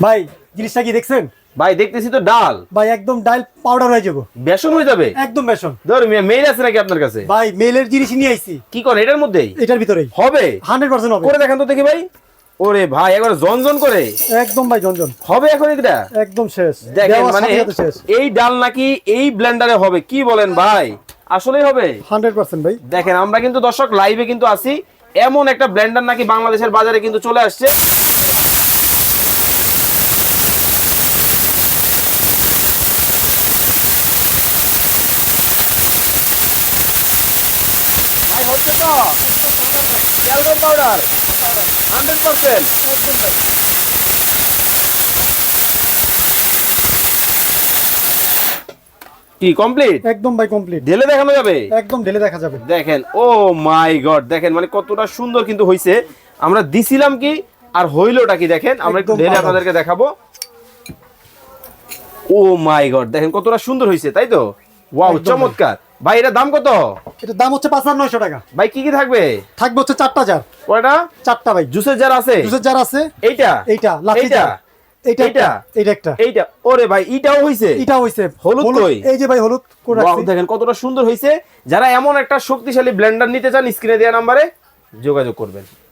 ভাই জিনিসটা কি দেখছেন? ভাই দেখতেছি তো ডাল। ভাই একদম ডাইল পাউডার হয়ে যাব। বেসন হয়ে যাবে? একদম বেসন। ধর মেইল আছে নাকি আপনার কাছে? ভাই মেলের জিনিস নিয়ে আইছি। কি করে এটার মধ্যেই? এটার ভিতরেই। হবে? হান্ড্রেড পার্সেন্ট হবে। করে দেখান তো দেখি ভাই। ওরে ভাই একবার জনজন করে। একদম ভাই জনজন। হবে এখন এটা একদম শেষ। দেখেন মানে এই ডাল নাকি এই ব্লেন্ডারে হবে? কি বলেন ভাই? আসলেই হবে। হান্ড্রেড পার্সেন্ট ভাই। দেখেন আমরা কিন্তু দর্শক লাইভে কিন্তু আছি। এমন একটা ব্লেন্ডার নাকি বাংলাদেশের বাজারে কিন্তু চলে আসছে। ভাই হচ্ছে তো। পাউডার হান্ড্রেড পার্সেন্ট কি কমপ্লিট একদম ভাই কমপ্লিট ঢেলে দেখানো যাবে? একদম ঢেলে দেখা যাবে। দেখেন ও মাই গড দেখেন মানে কতটা সুন্দর কিন্তু হইছে। আমরা দিছিলাম কি আর হইলোটা কি দেখেন আমরা একটু ঢেলে। আপনাদেরকে দেখাবো। ও মাই গড দেখেন কতটা সুন্দর হইছে তাই তো? ওয়াও চমৎকার। ভাই এটা দাম কত? এটা দাম হচ্ছে পাঁচ নয়শো টাকা। ভাই কি কি থাকবে? থাকবে হচ্ছে চারটা জার। কয়টা? চারটা ভাই। জুসের জার আছে? জুসের জার আছে। এইটা? এইটা এইটা? জার। এইটা এইটা? একটা এইটা? একটা। এইটা? ওরে ভাই এটাও হইছে? এটা হইছে। হলুদ কই? এই যে ভাই হলুদ করে রাখছি। দেখেন কতটা সুন্দর হইছে। যারা এমন একটা শক্তিশালী ব্লেন্ডার নিতে চান স্ক্রিনে দেওয়া নাম্বারে যোগাযোগ করবেন।